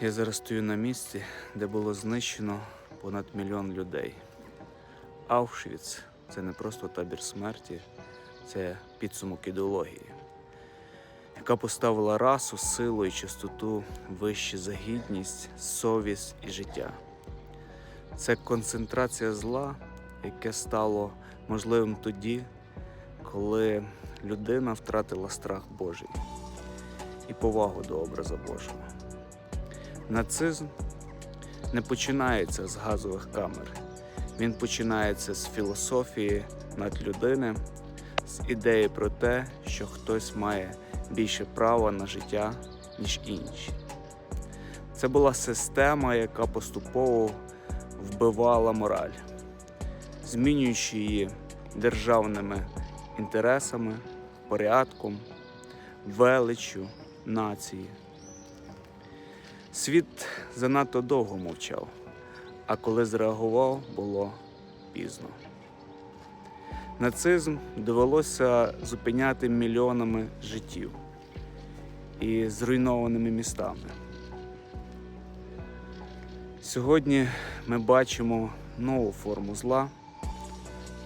Я зараз стою на місці, де було знищено понад мільйон людей. Аушвіц це не просто табір смерті, це підсумок ідеології, яка поставила расу, силу і чистоту вище за гідність, совість і життя. Це концентрація зла, яке стало можливим тоді, коли людина втратила страх Божий і повагу до образа Божого. Нацизм не починається з газових камер. Він починається з філософії надлюдини, з ідеї про те, що хтось має більше права на життя, ніж інші. Це була система, яка поступово вбивала мораль, змінюючи її державними інтересами, порядком, величчю нації. Світ занадто довго мовчав, а коли зреагував, було пізно. Нацизм довелося зупиняти мільйонами життів і зруйнованими містами. Сьогодні ми бачимо нову форму зла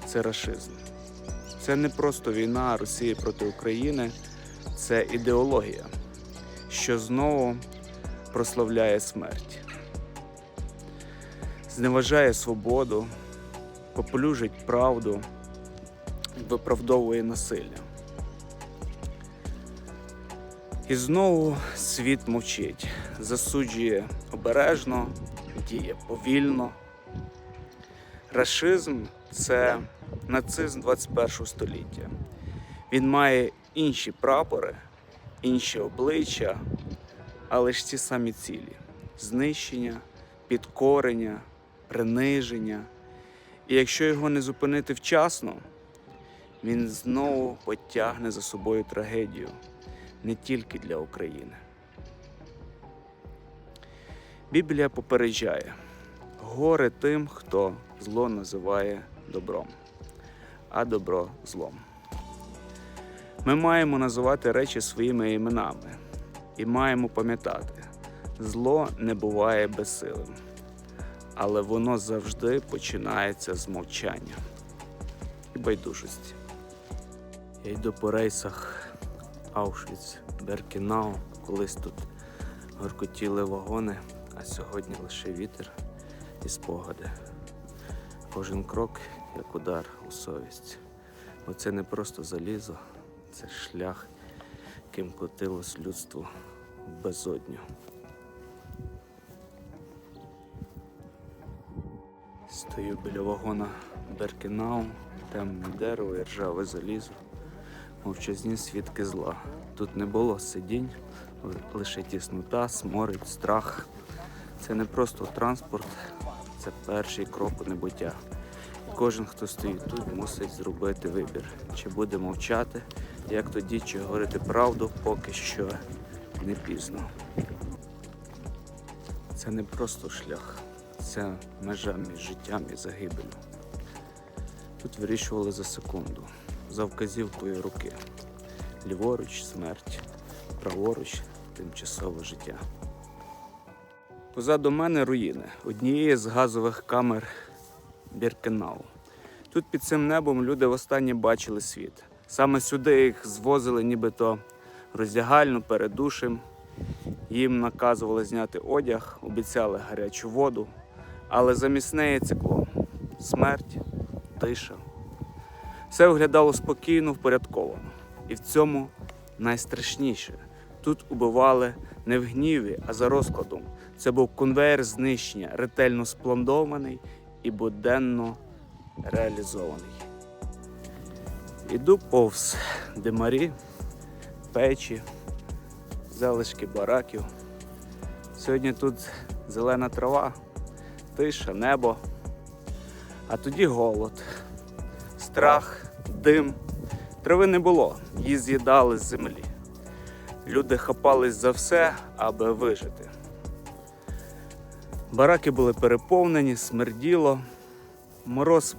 це рашизм. Це не просто війна Росії проти України, це ідеологія, що знову прославляє смерть, зневажає свободу, поплюжить правду, виправдовує насилля. І знову світ мовчить, засуджує обережно, діє повільно. Рашизм це нацизм 21 століття. Він має інші прапори, інші обличчя, але ж ті самі цілі: знищення, підкорення, приниження. І якщо його не зупинити вчасно, він знову потягне за собою трагедію не тільки для України. Біблія попереджає горе тим, хто зло називає добром, а добро злом. Ми маємо називати речі своїми іменами і маємо пам'ятати, зло не буває безсилим, але воно завжди починається з мовчання і байдужості. Я йду по рейсах Аушвіц, Беркінау, колись тут горкотіли вагони, а сьогодні лише вітер і спогади. Кожен крок як удар у совість. Бо це не просто залізо, це шлях, ким котилось людство безодню. Стою біля вагона Беркінау, темне дерево і ржаве залізо, мовчазні свідки зла. Тут не було сидінь, лише тіснота, сморід, страх. Це не просто транспорт, це перший крок у небуття. Кожен, хто стоїть тут, мусить зробити вибір, чи буде мовчати, як тоді, чи говорити правду, поки що не пізно. Це не просто шлях, це межа між життям і загибелью. Тут вирішували за секунду, за вказівкою руки. Ліворуч смерть, праворуч тимчасове життя. Позаду мене руїни однієї з газових камер Біркенау. Тут під цим небом люди востаннє бачили світ. Саме сюди їх звозили нібито роздягальну перед. Їм наказували зняти одяг, обіцяли гарячу воду, але замість неї циклон, смерть, тиша. Все виглядало спокійно, впорядковано. І в цьому найстрашніше. Тут убивали не в гніві, а за розкладом. Це був конвейер знищення, ретельно спландований і буденно реалізований. Іду повз димарі, печі, залишки бараків. Сьогодні тут зелена трава, тиша, небо, а тоді голод, страх, дим. Трави не було, її з'їдали з землі. Люди хапались за все, аби вижити. Бараки були переповнені, смерділо, мороз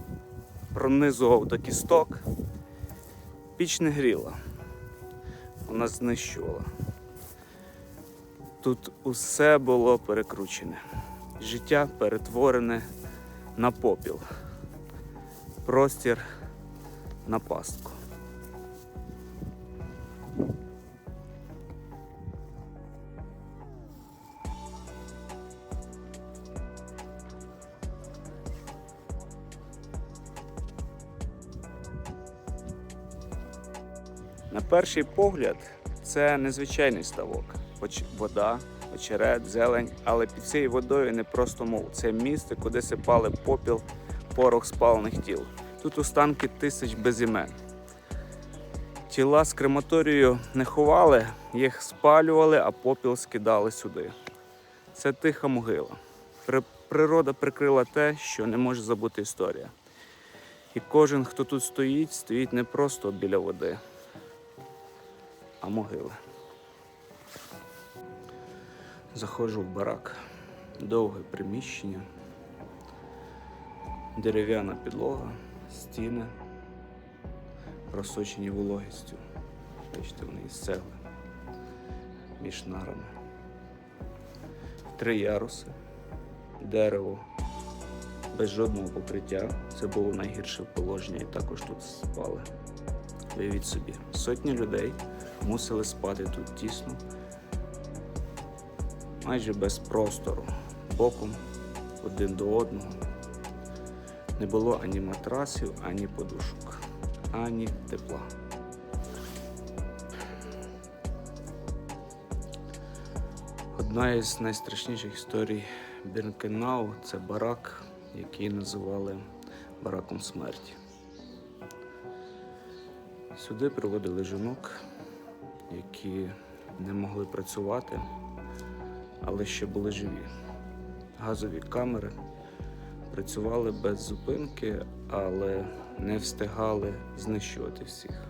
пронизував до кісток, піч не гріла, вона знищувала. Тут усе було перекручене. Життя перетворене на попіл. Простір на пастку. На перший погляд, це незвичайний ставок. Оч- Вода, очерет, зелень, але під цією водою не просто мов. Це місце, куди сипали попіл, порох спалених тіл. Тут останки тисяч без імен. Тіла з крематорією не ховали, їх спалювали, а попіл скидали сюди. Це тиха могила. Природа прикрила те, що не може забути історія. І кожен, хто тут стоїть, стоїть не просто біля води, а могили. Заходжу в барак, довге приміщення, дерев'яна підлога, стіни, просочені вологістю. Бачите, вони із цегли між нарами. Три яруси, дерево без жодного покриття. Це було найгірше положення і також тут спали. Уявіть собі, сотні людей мусили спати тут тісно, майже без простору, боком один до одного. Не було ані матрасів, ані подушок, ані тепла. Одна із найстрашніших історій Біркенау це барак, який називали бараком смерті. Сюди приводили жінок, які не могли працювати, але ще були живі. Газові камери працювали без зупинки, але не встигали знищувати всіх.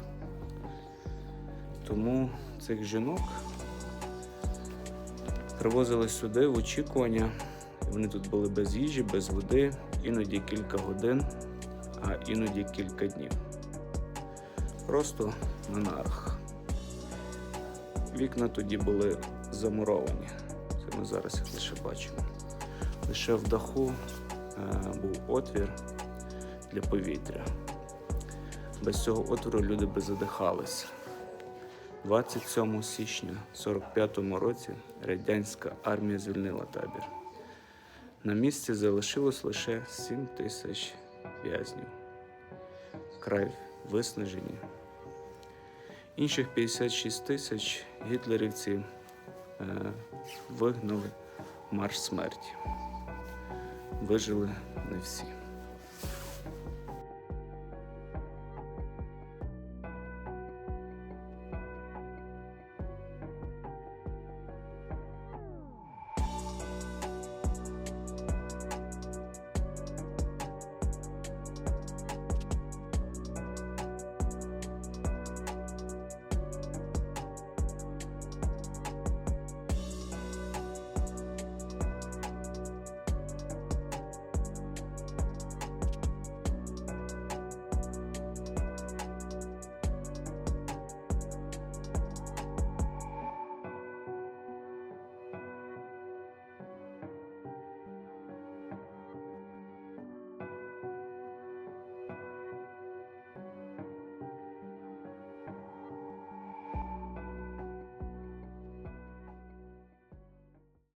Тому цих жінок привозили сюди в очікування. Вони тут були без їжі, без води, іноді кілька годин, а іноді кілька днів. Просто на нарах. Вікна тоді були замуровані. Це ми зараз їх лише бачимо. Лише в даху е, був отвір для повітря. Без цього отвору люди би задихалися. 27 січня 45-му році радянська армія звільнила табір. На місці залишилось лише 7 тисяч в'язнів. Край виснажені. Інших 56 тисяч гітлерівці е, вигнали марш смерті. Вижили не всі.